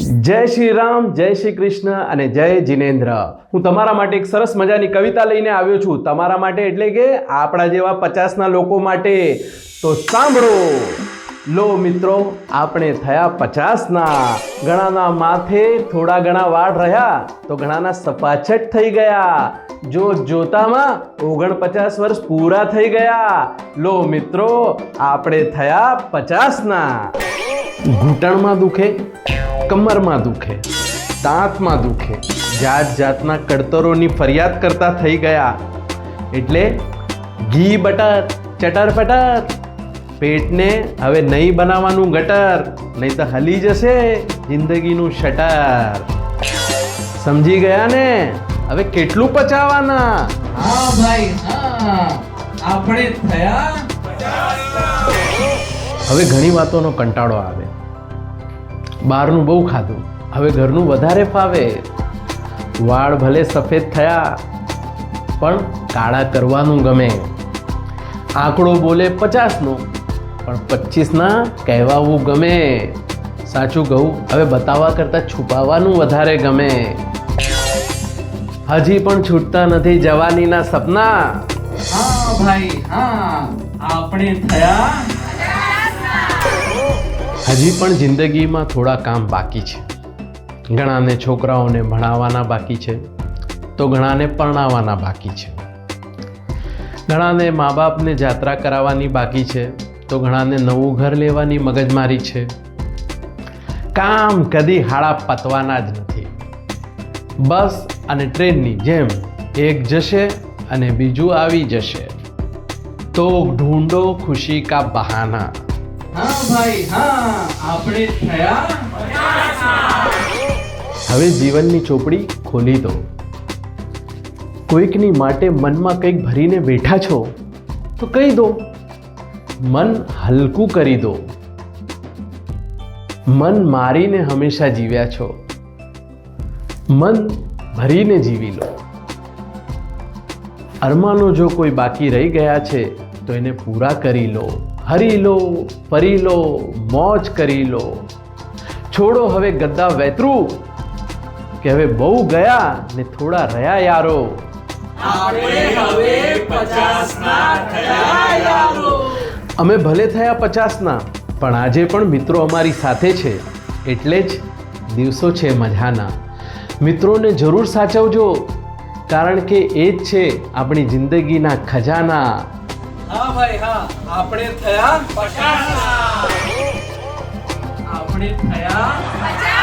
જય શ્રી રામ, જય શ્રી કૃષ્ણ અને જય જીનેન્દ્ર. હું તમારા માટે એક સરસ મજાની કવિતા લઈને આવ્યો છું. તમારા માટે એટલે કે આપણા જેવા પચાસના લોકો માટે. તો સાંભળો. લો મિત્રો, આપણે થયા પચાસના. ઘણાના માથે થોડા ઘણા વાળ રહ્યા, તો ઘણાના સપાછટ થઈ ગયા. જો જોતામાં ઓગણપચાસ વર્ષ પૂરા થઈ ગયા. લો મિત્રો, આપણે થયા પચાસના. ઘૂંટણમાં દુખે કમરમાં દુખે દાંતમાં દુખે જાત જાતના કડતરોની ફરિયાદ કરતા થઈ ગયા. એટલે ઘી બટર ચટર પટર પેટને હવે નહીં બનાવવાનું ગટર નહીં તો હલી જશે જિંદગીનું શટર. સમજી ગયા ને? હવે કેટલું પચાવવાના? હા ભાઈ હા. આપણે થયા? હવે ઘણી વાતોનો કંટાળો આવે. બહારનું બહુ ખાધું. હવે ઘરનું વધારે ફાવે. વાળ ભલે સફેદ થયા, પણ કાળા કરવાનું ગમે. આંકડો બોલે પચાસનો, પણ પચીસના કહેવાવું ગમે. સાચું કહું, હવે બતાવવા કરતાં છુપાવવાનું વધારે ગમે. હજી પણ છૂટતા નથી જવાનીના સપના. હા ભાઈ, હા, આપણે થયા હજી પણ જિંદગીમાં થોડા કામ બાકી છે. ઘણાને છોકરાઓને ભણાવવાના બાકી છે, તો ઘણાને પરણાવવાના બાકી છે. ઘણાને મા બાપને જાત્રા કરાવવાની બાકી છે, તો ઘણાને નવું ઘર લેવાની મગજમારી છે. કામ કદી હાડા પતવાના જ નથી. બસ અને ટ્રેનની જેમ એક જશે અને બીજું આવી જશે. તો ઢૂંઢો ખુશી કા બહાના. હવે જીવનની ચોપડી ખોલી દો. કોઈકની માટે મનમાં કંઈક ભરીને બેઠા છો, તો કહી દો. મન હલકું કરી દો. મન મારીને હંમેશા જીવ્યા છો. મન ભરીને જીવી લો. અરમાનો જો કોઈ બાકી રહી ગયા છે તો એને પૂરા કરી લો હરી લો ફરી લો મોજ કરી લો. છોડો હવે ગદ્દા વેતરું કે હવે બહુ ગયા ને થોડા રહ્યા યારો. અમે ભલે થયા પચાસના પણ આજે પણ મિત્રો અમારી સાથે છે. એટલે જ દિવસો છે મજાના મિત્રોને જરૂર સાચવજો કારણ કે એ જ છે આપણી જિંદગીના ખજાના. હા ભાઈ હા. આપણે થયા આપણે થયા